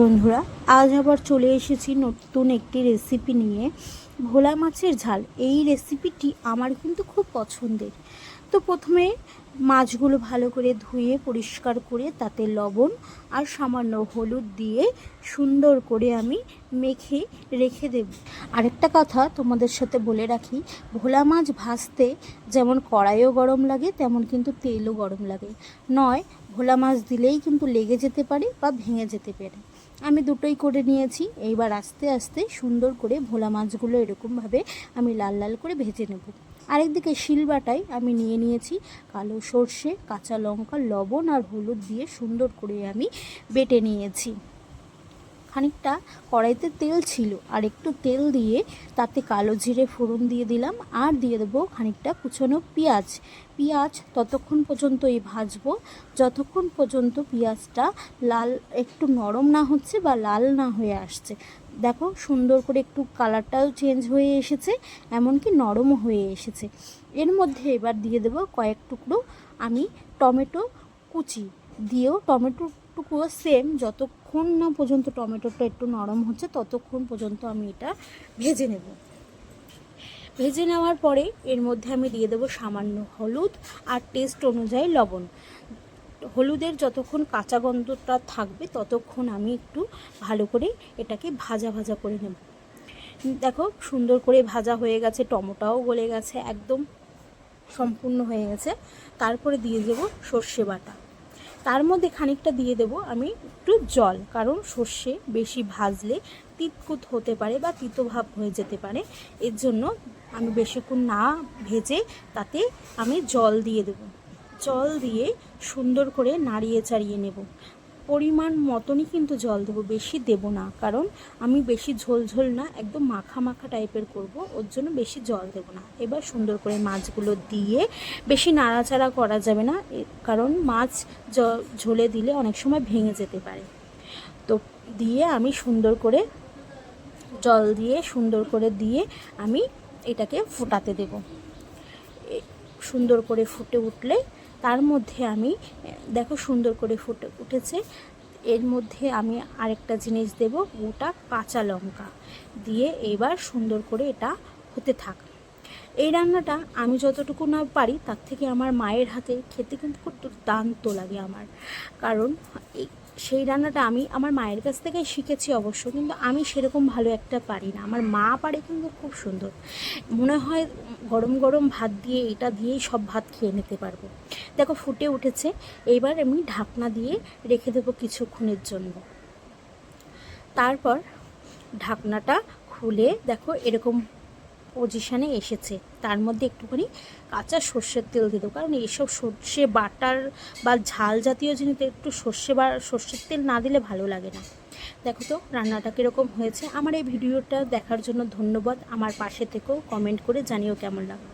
বন্ধুরা, আজ আবার চলে এসেছি নতুন একটি রেসিপি নিয়ে। ভোলা মাছের ঝাল, এই রেসিপিটি আমার কিন্তু খুব পছন্দের। তো প্রথমে মাছগুলো ভালো করে ধুয়ে, পরিষ্কার করে, তাতে লবণ আর সামান্য হলুদ দিয়ে সুন্দর করে আমি মেখে রেখে দেব। আরেকটা কথা তোমাদের সাথে বলে রাখি, ভোলা মাছ ভাজতে যেমন কড়াইও গরম লাগে, তেমন কিন্তু তেলও গরম লাগে। নয়, ভোলা মাছ দিলেই কিন্তু লেগে যেতে পারে বা ভেঙে যেতে পারে। আমি দুটোই করে নিয়েছি। এইবার আস্তে আস্তে সুন্দর করে ভোলা মাছগুলো এরকমভাবে আমি লাল লাল করে ভেজে নেব। আরেকদিকে শিলবাটায় আমি নিয়ে নিয়েছি। কালো সর্ষে, কাঁচা লঙ্কা, লবণ আর হলুদ দিয়ে সুন্দর করে আমি বেটে নিয়েছি। খানিকটা কড়াইতে তেল ছিল আর একটু তেল দিয়ে তাতে কালো জিরে ফোড়ন দিয়ে দিলাম আর দিয়ে দেবো খানিকটা কুচনো পেঁয়াজ। পেঁয়াজ ততক্ষণ পর্যন্ত এই ভাজবো। যতক্ষণ পর্যন্ত পেঁয়াজটা লাল, একটু নরম না হচ্ছে বা লাল না হয়ে আসছে। দেখো সুন্দর করে একটু কালারটাও চেঞ্জ হয়ে এসেছে, এমনকি নরমও হয়ে এসেছে। এর মধ্যে এবার দিয়ে দেবো কয়েক টুকরো আমি টমেটো কুচি। দিয়েও টমেটোটুকুও সেম যতক্ষণ না পর্যন্ত টমেটোটা একটু নরম হচ্ছে, ততক্ষণ পর্যন্ত আমি এটা ভেজে নেব। ভেজে নেওয়ার পরে এর মধ্যে আমি দিয়ে দেবো সামান্য হলুদ আর টেস্ট অনুযায়ী লবণ। হলুদের যতক্ষণ কাঁচা গন্ধটা থাকবে, ততক্ষণ আমি একটু ভালো করে এটাকে ভাজা ভাজা করে নেব। দেখো সুন্দর করে ভাজা হয়ে গেছে, টমেটোও গলে গেছে, একদম সম্পূর্ণ হয়ে গেছে। তারপরে দিয়ে দেবো সর্ষে বাটা। তার মধ্যে খানিকটা দিয়ে দেব আমি একটু জল, কারণ সর্ষে বেশি ভাজলে তিতকুত হতে পারে বা তিতভাব হয়ে যেতে পারে। এর জন্য আমি বেশিক্ষণ না ভেজে তাতে আমি জল দিয়ে দেব। জল দিয়ে সুন্দর করে নাড়িয়ে চাড়িয়ে নেব। পরিমাণ মতনই কিন্তু জল দেবো, বেশি দেব না। কারণ আমি বেশি ঝোল ঝোল না, একদম মাখা মাখা টাইপের করব, ওর জন্য বেশি জল দেব না। এবার সুন্দর করে মাছগুলো দিয়ে বেশি নাড়াচাড়া করা যাবে না কারণ মাছ ঝোলে দিলে অনেক সময় ভেঙে যেতে পারে। তো দিয়ে আমি সুন্দর করে জল দিয়ে সুন্দর করে দিয়ে আমি এটাকে ফোটাতে দেব। সুন্দর করে ফুটে উঠলে তার মধ্যে আমি, দেখো সুন্দর করে ফুটে উঠেছে। এর মধ্যে আমি আরেকটা জিনিস দেব, গোটা কাঁচা লঙ্কা। দিয়ে এবার সুন্দর করে এটা হতে থাক। এই রান্নাটা আমি যতটুকু না পারি, তার থেকে আমার মায়ের হাতে খেতে কিন্তু খুব দুর্দান্ত লাগে আমার। কারণ এই- সেই রান্নাটা আমি আমার মায়ের কাছ থেকেই শিখেছি অবশ্য, কিন্তু আমি সেরকম ভালো একটা পারি না। আমার মা পারে কিন্তু খুব সুন্দর। মনে হয় গরম গরম ভাত দিয়ে, এটা দিয়েই সব ভাত খেয়ে নিতে পারব। দেখো ফুটে উঠেছে এইবার আমি ঢাকনা দিয়ে রেখে দেবো কিছুক্ষণের জন্য। তারপর ঢাকনাটা খুলে দেখো এরকম পজিশানে এসেছে। তার মধ্যে একটুখানি কাঁচা সর্ষের তেল দিয়ে দেবো। কারণ এইসব সর্ষে বাটার বা ঝাল জাতীয় জিনিসে একটু সর্ষে বা সর্ষের তেল না দিলে ভালো লাগে না। দেখো তো, রান্নাটা কীরকম হয়েছে। আমার এই ভিডিওটা দেখার জন্য ধন্যবাদ। আমার পাশে থেকেও কমেন্ট করে জানিও কেমন লাগল।